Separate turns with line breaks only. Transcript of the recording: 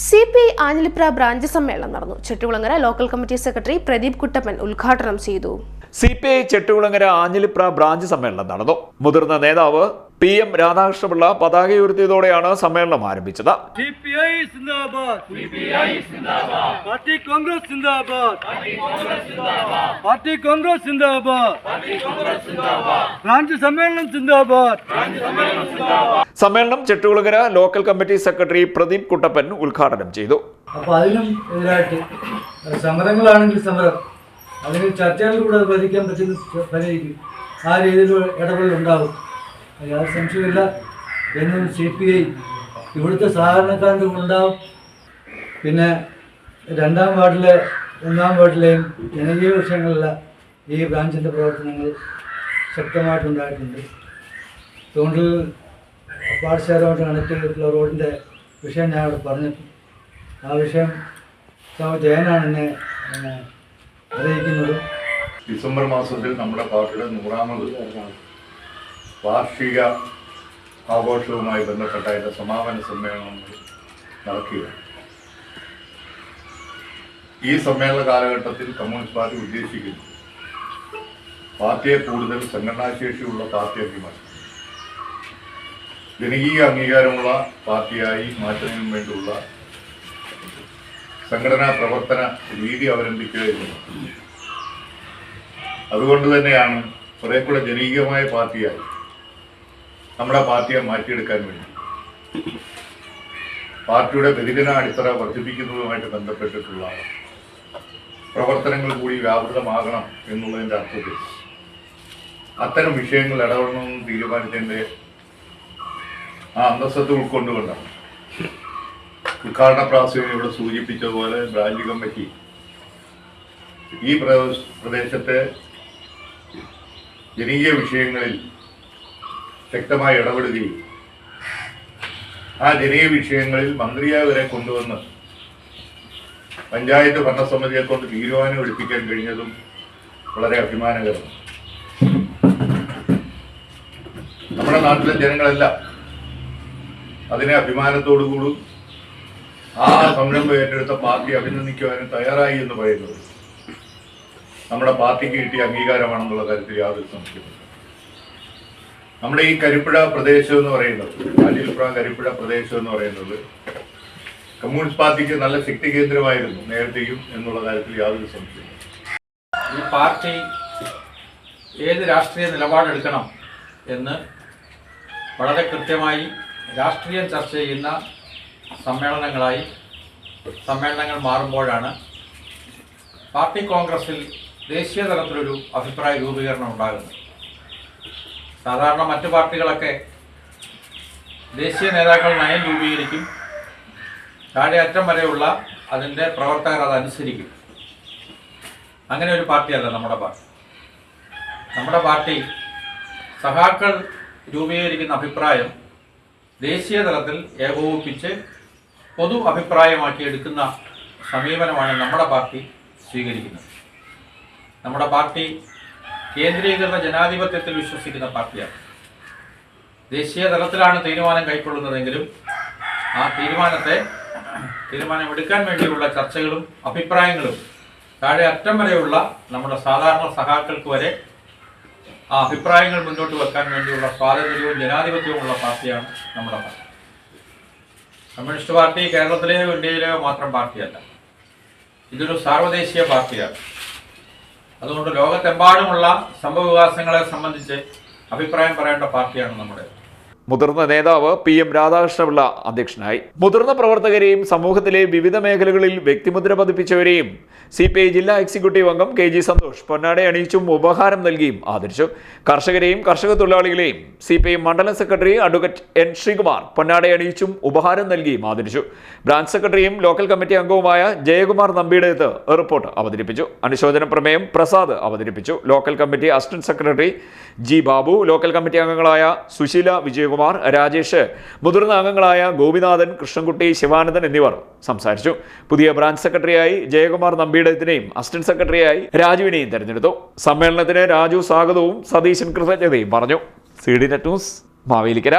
C P Anjilipra branch സമ്മേളനം നടന്നു. Chettukulangara local committee secretary Pradeep Kuttappan ഉദ്ഘാടനം ചെയ്തു.
C P I Chettukulangara Anjilipra branch സമ്മേളനം നടന്നു. മുതിർന്ന നേതാവ് പി എം രാധാകൃഷ്ണപിള്ള പതാക ഉയർത്തിയതോടെയാണ് സമ്മേളനം ആരംഭിച്ചത്.
പാർട്ടി കോൺഗ്രസ് സിന്ദാബാദ്. പാർട്ടി കോൺഗ്രസ് സിന്ദാബാദ്. ബ്രാഞ്ച് സമ്മേളനം സിന്ദാബാദ്.
സമ്മേളനം Chettukulangara local committee secretary Pradeep Kuttappan ഉദ്ഘാടനം ചെയ്തു.
അപ്പോൾ അതിനും എതിരായിട്ട് സമരങ്ങളാണെങ്കിൽ സമരം അതിന് ചർച്ചകളിലൂടെ അത് പരിഹരിക്കാൻ പറ്റുന്ന പരിഹരിക്കും ആ രീതിയിൽ ഇടപെടൽ ഉണ്ടാവും യാതൊരു സംശയമില്ല എന്നും സി പി ഐ ഇവിടുത്തെ സാധാരണക്കാരുടെ ഉണ്ടാവും പിന്നെ രണ്ടാം വാർഡിലെ ഒന്നാം വാർഡിലെയും ജനകീയ വിഷയങ്ങളിലെ ഈ ബ്രാഞ്ചിന്റെ പ്രവർത്തനങ്ങൾ ശക്തമായിട്ടുണ്ടായിട്ടുണ്ട്. തോണ്ടിൽ പാഠശാലമായിട്ട് കണക്ട് ചെയ്തിട്ടുള്ള റോഡിന്റെ വിഷയം ഞാൻ അവിടെ പറഞ്ഞിട്ടുണ്ട്. ആ വിഷയം ജയനാണ് എന്നെ അറിയിക്കുന്നത്.
ഡിസംബർ മാസത്തിൽ നമ്മുടെ പാർട്ടിയുടെ നൂറാമത് വാർഷിക ആഘോഷവുമായി ബന്ധപ്പെട്ട അതിന്റെ സമാപന സമ്മേളനം നടക്കുകയാണ്. ഈ സമ്മേളന കാലഘട്ടത്തിൽ കമ്മ്യൂണിസ്റ്റ് പാർട്ടി ഉദ്ദേശിക്കുന്നു പാർട്ടിയെ കൂടുതൽ സംഘടനാശേഷിയുള്ള പാർട്ടിയാക്കി മാറ്റി ജനകീയ അംഗീകാരമുള്ള പാർട്ടിയായി മാറ്റുന്നതിനു വേണ്ടിയുള്ള സംഘടനാ പ്രവർത്തന രീതി അവലംബിക്കുക എന്നുള്ളത് അതുകൊണ്ട് തന്നെയാണ് കുറെ കൂടെ ജനകീയമായ പാർട്ടിയായി നമ്മുടെ പാർട്ടിയെ മാറ്റിയെടുക്കാൻ വേണ്ടി. പാർട്ടിയുടെ ബഹുജന അടിത്തറ വർദ്ധിപ്പിക്കുന്നതുമായിട്ട് ബന്ധപ്പെട്ടിട്ടുള്ള പ്രവർത്തനങ്ങൾ കൂടി വ്യാപൃതമാകണം എന്നുള്ളതിന്റെ അർത്ഥത്തിൽ അത്തരം വിഷയങ്ങൾ ഇടപെടണമെന്ന് തീരുമാനിച്ചതിന്റെ ആ അന്തസ്സത്ത് ഉൾക്കൊണ്ടുകൊണ്ടാണ്. ഉദ്ഘാടന പ്രാസംഗം ഇവിടെ സൂചിപ്പിച്ചതുപോലെ ബ്രാഞ്ച് കമ്മിറ്റി ഈ പ്രദേശത്തെ ജനകീയ വിഷയങ്ങളിൽ ശക്തമായി ഇടപെടുകയും ആ ജനീയ വിഷയങ്ങളിൽ മന്ത്രിയായി വരെ കൊണ്ടുവന്ന് പഞ്ചായത്ത് ഭരണസമിതിയെ കൊണ്ട് തീരുമാനം എടുപ്പിക്കാൻ കഴിഞ്ഞതും വളരെ അഭിമാനകരമാണ്. നമ്മുടെ നാട്ടിലെ ജനങ്ങളെല്ലാം അതിനെ അഭിമാനത്തോടുകൂടും ആ സംരംഭം ഏറ്റെടുത്ത പാർട്ടി അഭിനന്ദിക്കുവാനും തയ്യാറായി എന്ന് പറയുന്നത് നമ്മുടെ പാർട്ടിക്ക് കിട്ടിയ അംഗീകാരമാണെന്നുള്ള കാര്യത്തിൽ യാതൊരു സംശയമില്ല നമ്മുടെ ഈ കരിപ്പുഴ പ്രദേശം എന്ന് പറയുന്നത് അനിൽപുഴ കരിപ്പുഴ പ്രദേശം എന്ന് പറയുന്നത് കമ്മ്യൂണിസ്റ്റ് പാർട്ടിക്ക് നല്ല ശക്തി കേന്ദ്രമായിരുന്നു നേരത്തെയും എന്നുള്ള കാര്യത്തിൽ യാതൊരു സംശയം
ഈ പാർട്ടി ഏത് രാഷ്ട്രീയ നിലപാടെടുക്കണം എന്ന് വളരെ കൃത്യമായി രാഷ്ട്രീയം ചർച്ച ചെയ്യുന്ന സമ്മേളനങ്ങളായി സമ്മേളനങ്ങൾ മാറുമ്പോഴാണ് പാർട്ടി കോൺഗ്രസിൽ ദേശീയ തലത്തിലൊരു അഭിപ്രായ രൂപീകരണം ഉണ്ടാകുന്നത്. സാധാരണ മറ്റു പാർട്ടികളൊക്കെ ദേശീയ നേതാക്കൾ നയം രൂപീകരിക്കും. താഴെ അറ്റം വരെയുള്ള അതിന്റെ പ്രവർത്തകർ അതനുസരിക്കും അങ്ങനെ ഒരു പാർട്ടിയല്ല നമ്മുടെ പാർട്ടി. നമ്മുടെ പാർട്ടി സഹാക്കൾ രൂപീകരിക്കുന്ന അഭിപ്രായം ദേശീയ തലത്തിൽ ഏകോപിപ്പിച്ച് പൊതു അഭിപ്രായമാക്കി എടുക്കുന്ന സമീപനമാണ് നമ്മുടെ പാർട്ടി സ്വീകരിക്കുന്നത്. നമ്മുടെ പാർട്ടി കേന്ദ്രീകൃത ജനാധിപത്യത്തിൽ വിശ്വസിക്കുന്ന പാർട്ടിയാണ്. ദേശീയ തലത്തിലാണ് തീരുമാനം കൈക്കൊള്ളുന്നതെങ്കിലും ആ തീരുമാനത്തെ തീരുമാനമെടുക്കാൻ വേണ്ടിയുള്ള ചർച്ചകളും അഭിപ്രായങ്ങളും താഴെ അറ്റം വരെയുള്ള നമ്മുടെ സാധാരണ സഖാക്കൾക്ക് വരെ ആ അഭിപ്രായങ്ങൾ മുന്നോട്ട് വെക്കാൻ വേണ്ടിയുള്ള സ്വാതന്ത്ര്യവും ജനാധിപത്യവും ഉള്ള പാർട്ടിയാണ് നമ്മുടെ പാർട്ടി. കമ്മ്യൂണിസ്റ്റ് പാർട്ടി കേരളത്തിലെയോ ഇന്ത്യയിലെയോ മാത്രം പാർട്ടിയല്ല. ഇതൊരു സാർവദേശീയ പാർട്ടിയാണ്. അതുകൊണ്ട് ലോകത്തെമ്പാടുമുള്ള സംഭവവികാസങ്ങളെ സംബന്ധിച്ച് അഭിപ്രായം പറയേണ്ട പാർട്ടിയാണ് നമ്മുടെ
മുതിർന്ന നേതാവ് പി എം രാധാകൃഷ്ണപിള്ള അധ്യക്ഷനായി. മുതിർന്ന പ്രവർത്തകരെയും സമൂഹത്തിലെ വിവിധ മേഖലകളിൽ വ്യക്തിമുദ്ര പതിപ്പിച്ചവരെയും സി പി ഐ ജില്ലാ എക്സിക്യൂട്ടീവ് അംഗം കെ ജി സന്തോഷ് പൊന്നാടെ അണിയിച്ചും ഉപഹാരം നൽകിയും ആദരിച്ചു. കർഷകരെയും കർഷക തൊഴിലാളികളെയും സി പി ഐ മണ്ഡലം സെക്രട്ടറി അഡ്വക്കേറ്റ് എൻ ശ്രീകുമാർ പൊന്നാടെ അണിയിച്ചും ഉപഹാരം നൽകിയും ആദരിച്ചു. ബ്രാഞ്ച് സെക്രട്ടറിയും ലോക്കൽ കമ്മിറ്റി അംഗവുമായ ജയകുമാർ നമ്പിയുടേത് റിപ്പോർട്ട് അവതരിപ്പിച്ചു. അനുശോചന പ്രമേയം പ്രസാദ് അവതരിപ്പിച്ചു. Local committee assistant secretary G Babu local committee അംഗങ്ങളായ സുശീല വിജയകുമാർ രാജേഷ് മുതിർന്ന അംഗങ്ങളായ ഗോപിനാഥൻ കൃഷ്ണൻകുട്ടി ശിവാനന്ദൻ എന്നിവർ സംസാരിച്ചു. പുതിയ ബ്രാഞ്ച് സെക്രട്ടറിയായി ജയകുമാർ നമ്പിയുടേതിനെയും അസിസ്റ്റന്റ് സെക്രട്ടറിയായി രാജുവിനെയും തെരഞ്ഞെടുത്തു. സമ്മേളനത്തിന് രാജു സ്വാഗതവും സതീശൻ കൃതജ്ഞതയും പറഞ്ഞു. C D net news Mavelikkara.